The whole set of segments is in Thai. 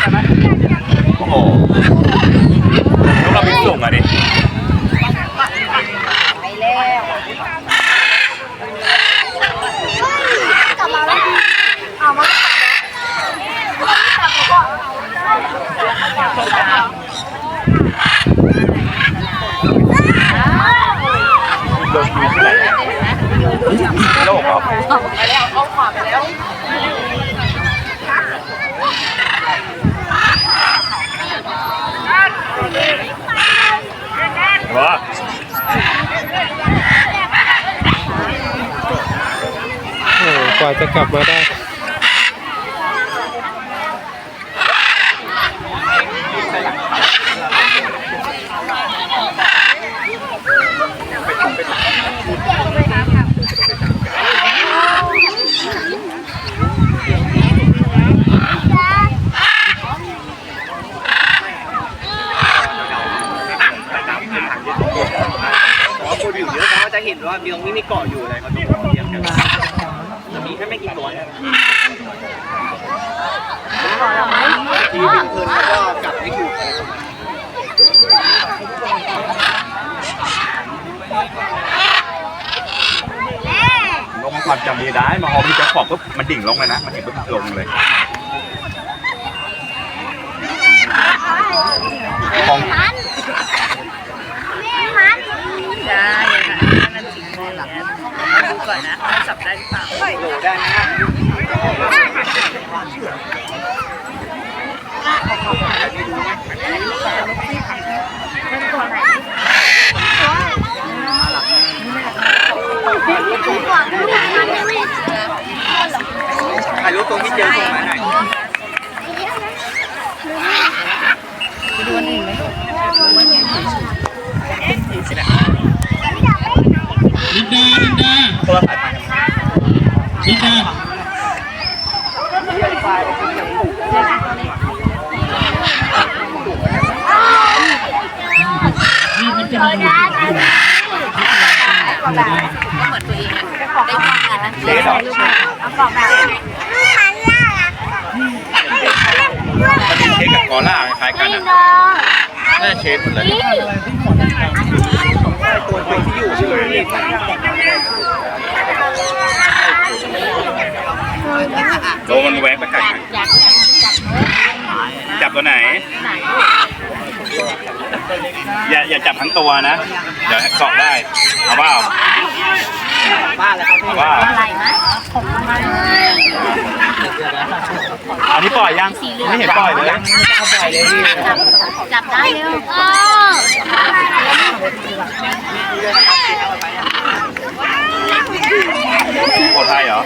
ใช่ไหมโอ้โหแล้วเราไปส่งอะดิไปแล้วกลับมาแล้วเอามาจับก่อนโดนยิงอะไรโลกเหรอไปแล้วเอาขวาไปแล้ว วะ โอ้ กว่าจะกลับมาได้เพราะว่าคนอยู่เยอะเขาก็จะเห็นว่ามีตรงนี้มีเกาะอยู่อะไรเขาต้องเทียบกันแต่มีแค่ไม่กี่ตัวเนี่ยทีวิ่งเพลินแล้วก็กลับไม่ถูกอะไรประมาณนี้ ลงความจำดีได้มาพอมีจะขอบปุ๊บมันดิ่งลงเลยนะ มันดิ่งปุ๊บลงเลยของมันแม่มันได้ค่ะนั่นจริงเลยล่ะดูก่อนนะว่าจับได้หรือเปล่าโหลได้ไหมฮะถูกกว่าลูกมันไม่ ถ่ายรูปตรงที่เจอส่งมาหน่อยลินดา ลินดา ตัวสายพันธุ์ ลินดา นี่มันจะมาอยู่ที่ไหน ก็เหมือนตัวเองอะ ได้ทำงานนะเจ๊ดอกเอากรอบแบบมันยากมันเป็นเชฟกับกอล่าคล้ายกันไม่อะดอน่าเชฟหมดเลยตัวตัวที่อยู่ชื่อนี่โดนมันแหวกไปกัดไกากจับจับตัวไหนไหน อย่าอย่าจับทั้งตัวนะ เดี๋ยวเกาะได้ เอาเปล่า บ้านแล้วครับพี่เอาเปล่าอะไรนะผมมันอันนี้ปล่อยยังไม่เห็นปล่อยเลยปล่อยเลยพี่จับจับได้เร็วเออโอไทยเหรอ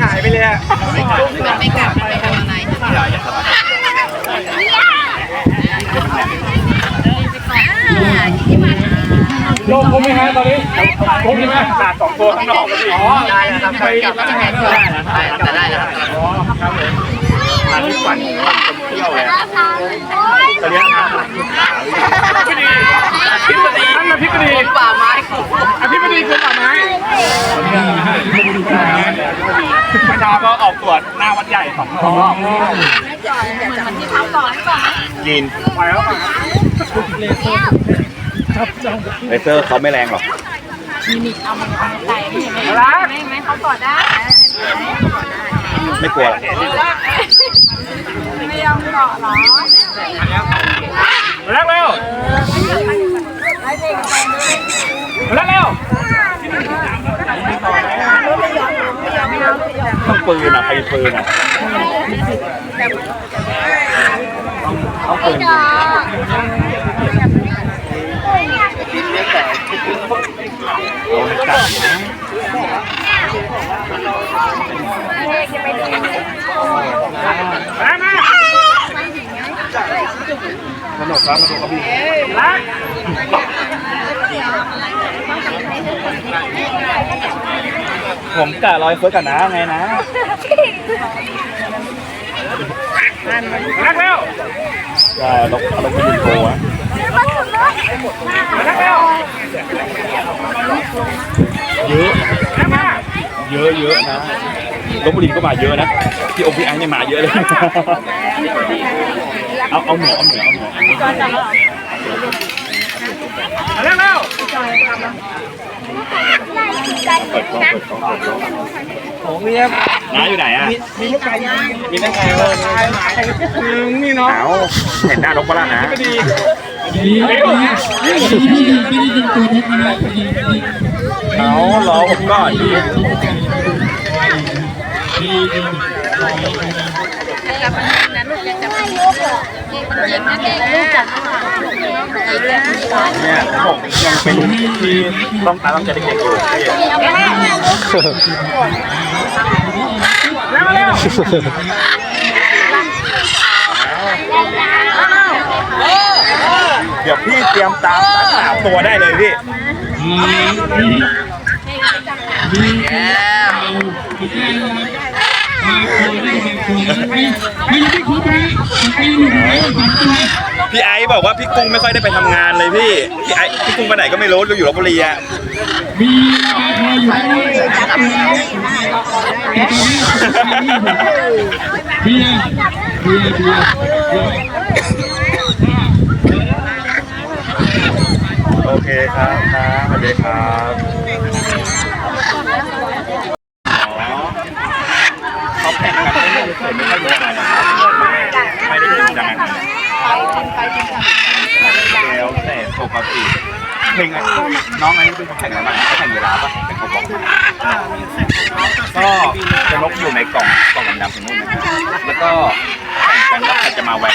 หายไปเลยอะมันไม่กลับมันไม่ทำอะไรอย่าอย่าสบายโลกคงไม่หายตอนนี้คงใช่ไหมขาดสองตัวข้างนอกมันอ๋อได้แล้วครับไปกับได้แล้วได้แล้วได้แล้วครับอ๋อครับผมทานที่ฝันเที่ยวเลย อะจะเลี้ยงอาหารพิบดีท่านอธิบดีป่าไม้อธิบดีกรมป่าไม้พระเจ้าก็ออกตรวจหน้าวัดใหญ่สองรอบจีนไปแล้วไปเลเซอร์เขาไม่แรงหรอกไม่ไม่เขากอดได้ ไม่กลัวหรอก ไม่ยอมเหรอมาแล้วเร็วมาแล้วเร็วต้องปืนอะใครปืนอะต้องปืนดอโดนกัดนะเด็กจะไปดูมามา สนุกครับมาดูเขาบีรักผมกะรอยเฟิร์สกับน้าไงนะนักแล้วก็ลบลบไปดูโกะนักแล้วเยอะเยอะเยอะนะลบบุรีก็มาเยอะนะ ที่องค์พี่ไอ้เนี่ยมาเยอะเลย เอาเอาเหนือเอาเหนือเอาหนือนักแล้วเปิดกล้องเปิดกล้องเปิดกล้องผมมีครับน้าอยู่ไหนอะ มีลูกไก่มีได้ไงวะนี่เนาะเอาเห็นหน้านกปะล่ะนะดีไม่ได้ยิงตัวนี้นะยิงยิงเอารอผมก่อนดิดีดี กับมันนั้นลูกยังไม่ยกอะเด็กมันเด็กลูกจับเนี่ยผมยังเป็นที่ต้องตาต้องใจเด็กๆอยู่เลูกแล้วแล้วเดี๋ยวพี่เตรียมตามสักสามตัวได้เลยพี่แก้วดีแก้วมาตัวได้ครบนะไปหนึ่งร้อยสามตัวพี่ไอซ์บอกว่าพี่กุ้งไม่ค่อยได้ไปทำงานเลยพี่พี่ไอซ์พี่กุ้งไปไหนก็ไม่รู้อยู่ลบบุรีอะมีปลาทออยู่ข้างบนสามตัวแต่ตอนนี้เบียร์เบียร์เบียร์โอเคครับครับสวัสดีครับอ๋อเขาแข่งกันไม่ได้เสร็จไม่ค่อยเยอะนะครับไม่ได้จริงจังนะแล้วแต่ปกติ เพลงน้องอันนี้เป็นคนแข่งอะไรบ้างเขาแข่งเวลาปะเป็นเขาบอกก็จะนกอยู่ในกล่องกล่องดำๆตรงนู้นนะครับแล้วก็แข่งกันว่าใครจะมาไว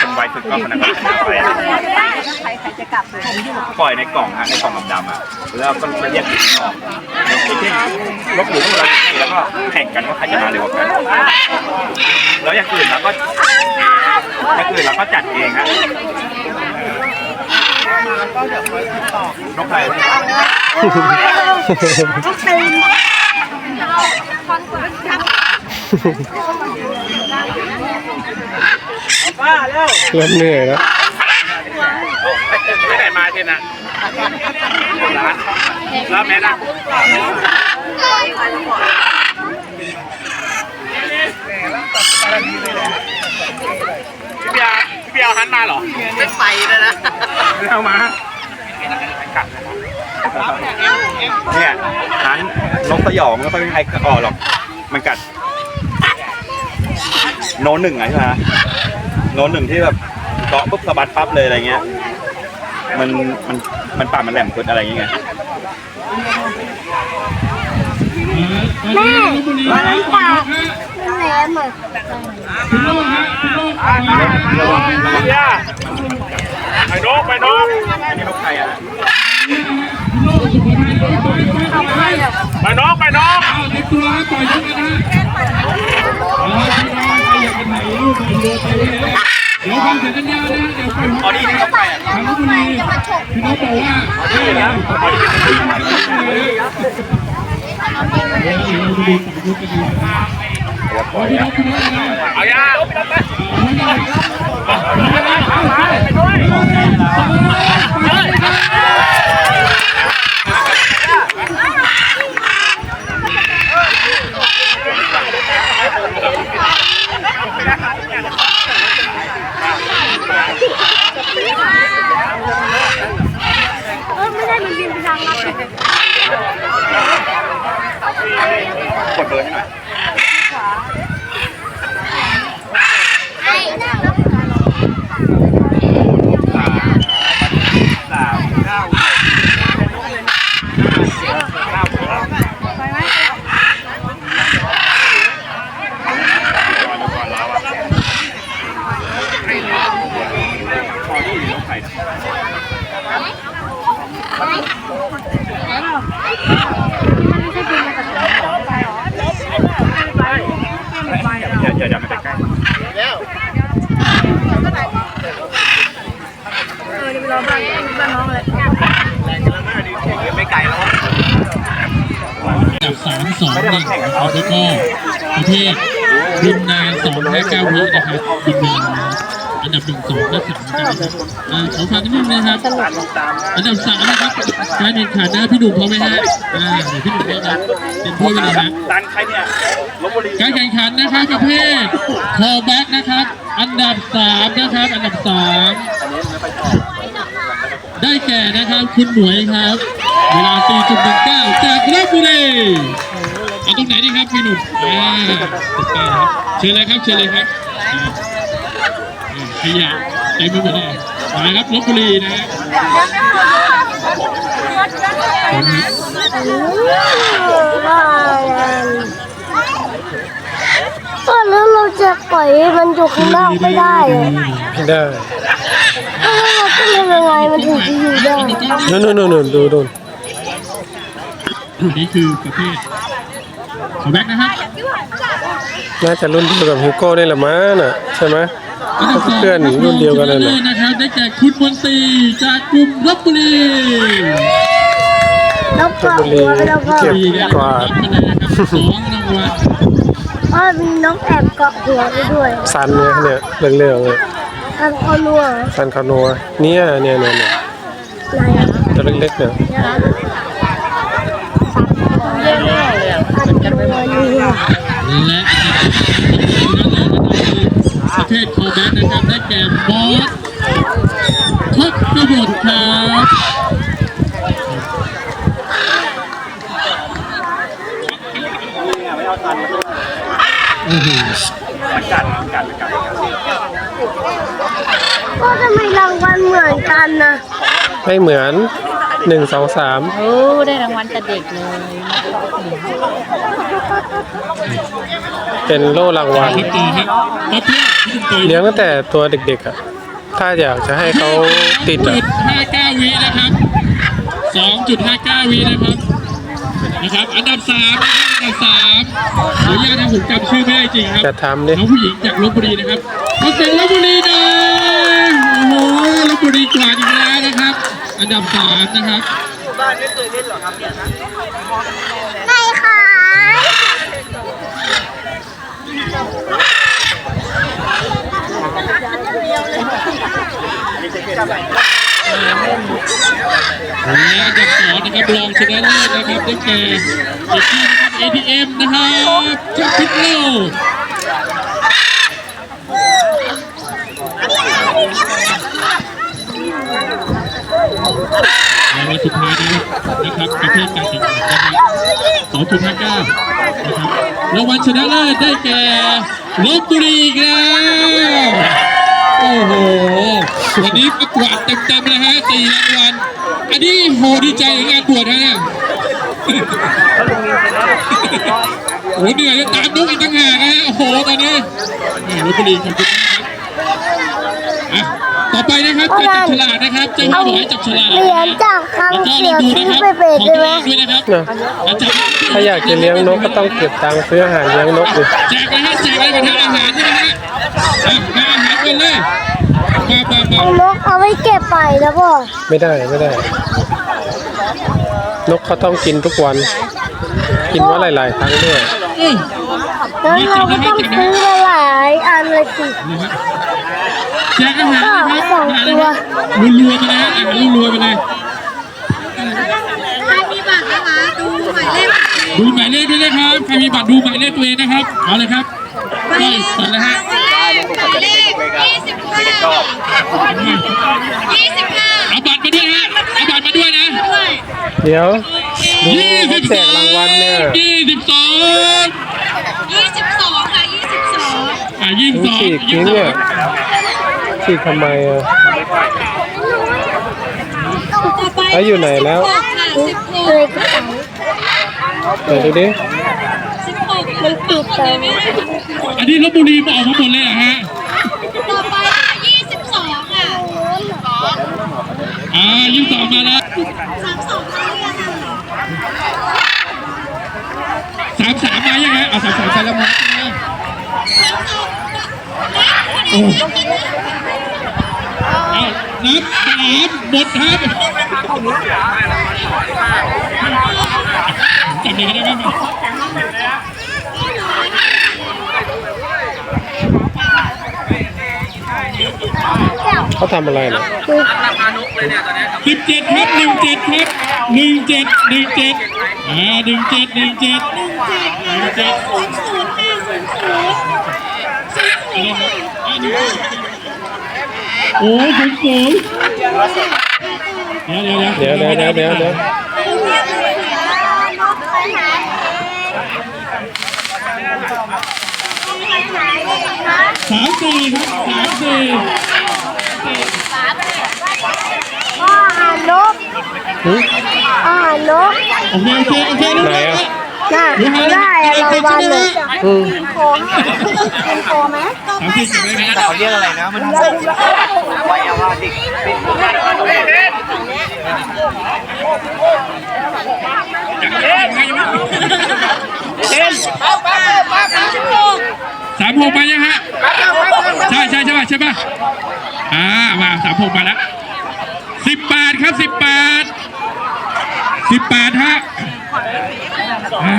คนไวสุดก็คนนั้นก็ชนะไปปล่อยในกล่องฮะในกล่องดำๆอะแล้วก็ไปแยกอยู่ข้างนอกอยู่นลบหลู่พวกเราอย่างนี้แล้วก็แข่งกันว่าใครจะมาเร็วกว่ากันแล้วอย่างอื่นเราก็อย่างอื่นเราก็จัดเองฮะ นกไทยป้าแล้วเริ่มเหนื่อยแล้วไม่ได้มาเทนอะร้านร้านแม่นะพี่ เบียร์พี่เบียร์หันมาเหรอไม่ไปแล้วนะไม่เอามาเนี่ยหันนกสยองไม่ค่อยมีใครออกหรอก มันกัด โนนหนึ่งอะใช่ไหมโนนหนึ่งที่แบบเกาะปุ๊บสะบัดปั๊บเลยอะไรเงี้ย มันมันมันปากมันแหลมพุดอะไรอย่างเงี้ยแม่มันปาก แหลมอะคุณโลกฮะคุณโลกระวังระวังย่าไปนกไปนกอันนี้นกไทยอะคุณโลกสุโขทัยปล่อยปล่อยปล่อยปล่อยไปนกไปนกเอาเต็มตัวแล้วปล่อยยกกันนะเอาพี่น้องใครอยากจะถ่ายรูปถ่ายรูปไปเลยเดี๋ยวฟังเสียงสัญญาณนะเดี๋ยวไปอ๋อนี่นี่นกไทยอะทางลพบุรีพี่น้องบอกว่าเออนะเดี๋ยว เราดูถ่ายรูปกันดีนะครับเดี๋ย ว ปล่อยพี่น้อะองพี่น้องนะเอาย่าไปด้วยอันดับสามสองหนึ่งเอาแล้วก็ประเทศบินนานสองห้าเก้าวินะครับบินนานอันดับหนึ่งสองและสามนะครับขอฟังนิดนึงนะครับ อันดับสามนะครับการแข่งขันนะพี่หนุ่มพร้อมไหมฮะอ่าเดี๋ยวพี่หนุ่มพร้อมนะเต็มที่ไปเลยฮะดันใครเนี่ยการแข่งขันนะครับประเภท callback นะครับ อันดับสามนะครับ อันดับสาม ได้แก่นะครับคุณหมวยครับ เวลา 4.19 จากราชบุรีเอาตรงไหนดีครับพี่หนุ่มอ่าติดตามครับเชิญเลยครับเชิญเลยครับอ่าอ่าขยะเต็มไปหมดเลยมาครับลบบุรีนะฮะเชิญครับก็แล้วเราจะปล่อยให้มันอยู่ข้างนอกไม่ได้เหรอได้ ยังไงมันถึงจะอยู่ได้นู่นนู่นนู่นดูดูอันนี้คือประเภท callback นะครับน่าจะรุ่นเดียวกับฮิวโก้นี่แหละมั้งน่ะใช่ไหมอันดับสองเพื่อนรุ่นเดียวกันเลยเลนะยนะครับ ได้แก่คุณมนตรีจากกลุ่มลบบุรีแล้วก็หัวไปแล้วก็เก็บปีเนี่ยกวาดรับไปเลยนะครับสองรางวัลอ้าวมีน้องแอบเกาะหัวไปด้วยซันเนี่ยเนี่ยเรื่องเรื่องๆเนี่ย ทำเอานัวเหรอซันคาโนัวเนี่ยเนี่ยเนี่ยเนี่ยไหนอะตัวเล็กๆเนี่ยเรียกไม่ออกเลยอะอันนัวนี่อะและประเภท callback นะครับได้แก่บอสทศกบฏครับโอ้โห ก็ทำไมรางวัลเหมือนกันนะ ไม่เหมือนหนึ่งสองสามโอ้ได้รางวัลแต่เด็กเลย เป็นโล่รางวัลครับต่อครับประเภทที่คุณต่อยเลี้ยงตั้งแต่ตัวเด็กๆอะ ถ้าอยากจะให้เขาติดอะ2.59วินะครับ2.59วินะครับนะครับอันดับสามนะครับอันดับสามขออนุญาตนะผมจำชื่อไม่ได้จริงครับจะทำดิน้องผู้หญิงจากลบบุรีนะครับขอเสียงลบบุรี อันดับสามนะครับบ้านไม่เคยเล่นหรอครับเนี่ยนะไงขายและอันดับสองนะครับรองชนะเลิศนะครับได้แก่เด็กที่นะครับ ATM นะครับจากพิษโล กรางวัลสุดท้ายนะครับประเภทการแข่งขันนะครับ2.59นะครับรางวัลชนะเลิศได้แก่ลบบุรีอีกแล้วโอ้โหวันนี้ประกวดเต็มๆเลยฮะสี่รางวัลอันนี้โหดีใจงานบวชนะเนี่ยโอ้โหเหนื่อยจะตามนกอีกต่างหากนะฮะโอ้โหตอนนี้ลบบุรีขอบคุณมากครับ ไปนะครับการจับฉลากนะครับเจ้าหน้าที่บอกให้จับฉลากเหรียญจากครั้งแล้วก็เสียดูทิ้นะงครับไปเบรของได้ไหมเองด้วยนะครับถ้าอยากจะเลี้ยงนกก็ต้องเก็บตังค์ซื้ออาหารเลี้ยงนกดิแจกเลยฮะแจกเลยมาทานอาหารใช่ไหมฮะมาอาหารกันเลยมามามาเอานกเอาไว้เก็บไปแล้วบ่ไม่ได้ไม่ได้ นกเขาต้องกินทุกวัน กินว่าหลาย ๆ ครั้งด้วยแล้วเราก็ต้องซื้อหลายอันเลยสิ แจกอาหารนะครับสองตัวรัวๆไปเลยฮะอาหารรัวๆไปเลยใครมีบัตรนะคะดูหมายเลขดูหมายเลขด้วยนะครับใครมีบัตรดูหมายเลขตัวเองนะครับเอาเลยครับนี่ตัดเลยฮะหมายเลขยี่สิบห้ายี่สิบห้าเอาบัตรมาด้วยฮะเอาบัตรมาด้วยนะเดี๋ยวยี่สิบสองรางวัลเนี่ยยี่สิบสองยี่สิบสองค่ะยี่สิบสองอะยี่สิบสองยี่สิบสอง ฉีกทำไมอะต่อไปแล้วอยู่ไหนแล้วเลยกระเป๋าไหนดูดิมันปิดเลยอันนี้ลบบุรีมาออกมาหมดเลยเหรอฮะต่อไปยี่สิบสองค่ะอ่ายี่สิบสองมาแล้วสามสองมาเรียค่ะสามสามมายังไงเอาสามสามใส่ละมาใช่ไหมสามสองโอ้ เอานับแสนหมดครับเดี๋ยวเดี๋ยเขาทำอะไรนะคิดเจ็ดครับหนึ่งเจ็ดครับหนึ่งเจ็ดหนึ่งเจ็ดอ่าหนึ่งเจ็ดหนึ่งเจ็ดหนึ่งเจ็ดศูนย์ห้าศูนย์ศูนย์สามศูนย์ วเดี๋ยวเดี๋ยวเดี๋ยวเดี๋ยวเดี๋ยวเดี๋ยวสามสี่ครับสามสี่ออ่านนกหึอ่านนกโอเคโอเคโอเคไหนอะ น่ะได้อะรางวัลเลยอืมโคให้เป็นโคไหมสามสี่สิบเลยนะเขาเรียกอะไรนะมันวัยวะดิกสามหกมายังฮะใช่ใช่ใช่ป่ะใช่ป่ะอ่ามาสามหกมาแล้วสิบแปดครับสิบแปดสิบแปดฮะอ่า